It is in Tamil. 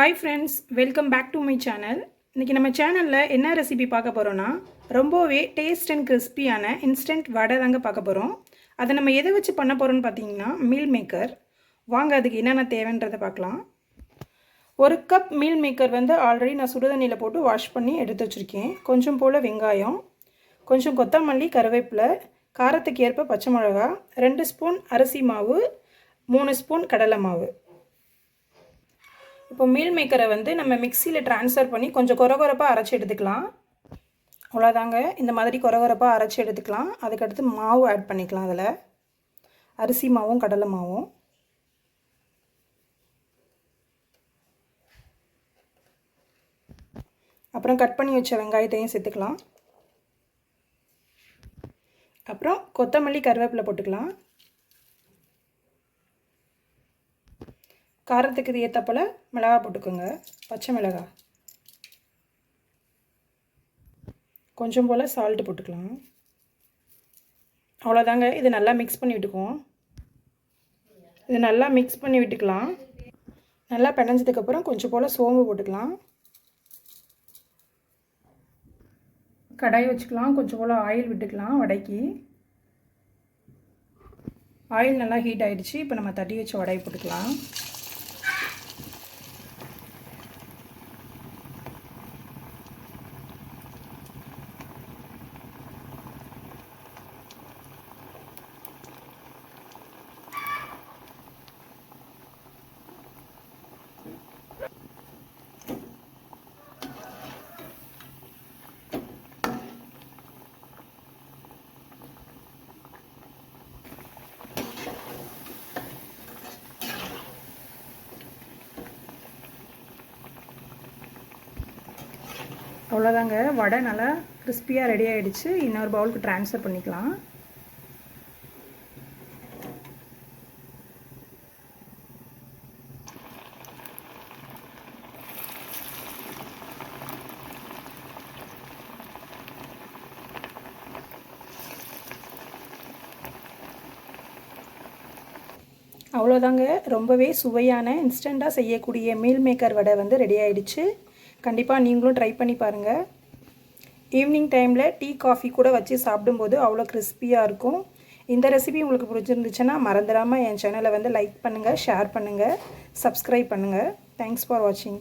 Hi friends welcome back to my channel இன்றைக்கி நம்ம சேனலில் என்ன ரெசிபி பார்க்க போகிறோன்னா ரொம்பவே டேஸ்ட் அண்ட் கிறிஸ்பியான இன்ஸ்டன்ட் வடை தாங்க பார்க்க போகிறோம் அதை நம்ம எதை வச்சு பண்ண போகிறோம்னு பார்த்தீங்கன்னா மீல் மேக்கர் வாங்க அதுக்கு என்னென்ன தேவைன்றதை பார்க்கலாம். ஒரு கப் மீல் மேக்கர் வந்து ஆல்ரெடி நான் சுடுதண்ணியில் போட்டு வாஷ் பண்ணி எடுத்து வச்சுருக்கேன். கொஞ்சம் போல் வெங்காயம் கொஞ்சம் கொத்தமல்லி கருவேப்பிலை காரத்துக்கு ஏற்ப பச்சை மிளகா ரெண்டு ஸ்பூன் அரிசி மாவு மூணு ஸ்பூன் கடலை மாவு. இப்போ மீல் மேக்கரை வந்து நம்ம மிக்சியில் ட்ரான்ஸ்ஃபர் பண்ணி கொஞ்சம் கொரகொரப்பாக அரைச்சி எடுத்துக்கலாம். அவ்வளோதாங்க இந்த மாதிரி கொரகொரப்பாக அரைச்சி எடுத்துக்கலாம். அதுக்கடுத்து மாவு ஆட் பண்ணிக்கலாம் அதில். அரிசி மாவும் கடலை மாவும். அப்புறம் கட் பண்ணி வச்ச வெங்காயத்தையும் சேர்த்துக்கலாம். அப்புறம் கொத்தமல்லி கருவேப்பிலை போட்டுக்கலாம். காரத்துக்கு இது ஏற்றப்போல் மிளகா போட்டுக்கோங்க. பச்சை மிளகா. கொஞ்சம் போல் சால்ட்டு போட்டுக்கலாம். அவ்வளோதாங்க இது நல்லா மிக்ஸ் பண்ணி விட்டுக்குவோம். இது நல்லா மிக்ஸ் பண்ணி விட்டுக்கலாம். நல்லா பிணைஞ்சதுக்கப்புறம் கொஞ்சம் போல் சோம்பு போட்டுக்கலாம். கடாய் வச்சுக்கலாம். கொஞ்சம் போல் ஆயில் விட்டுக்கலாம் வடைக்கு. ஆயில் நல்லா ஹீட் ஆகிடுச்சு இப்போ நம்ம தட்டி வச்ச வடையை போட்டுக்கலாம். அவ்வளோதாங்க. வடை நல்லா கிறிஸ்பியாக ரெடி ஆகிடுச்சு இன்னொரு பவுலுக்கு ட்ரான்ஸ்ஃபர் பண்ணிக்கலாம். அவ்வளோதாங்க. ரொம்பவே சுவையான இன்ஸ்டண்ட்டாக செய்யக்கூடிய மீல் மேக்கர் வடை வந்து ரெடி ஆகிடுச்சு கண்டிப்பாக நீங்களும் ட்ரை பண்ணி பாருங்கள் ஈவினிங் டைமில் டீ காஃபி கூட வச்சு சாப்பிடும்போது அவ்வளோ கிறிஸ்பியாக இருக்கும். இந்த ரெசிபி உங்களுக்கு பிடிச்சிருந்துச்சுன்னா மறந்துடாமல் என் சேனலை வந்து லைக் பண்ணுங்கள் ஷேர் பண்ணுங்கள் சப்ஸ்கிரைப் பண்ணுங்கள் தேங்க்ஸ் ஃபார் வாட்சிங்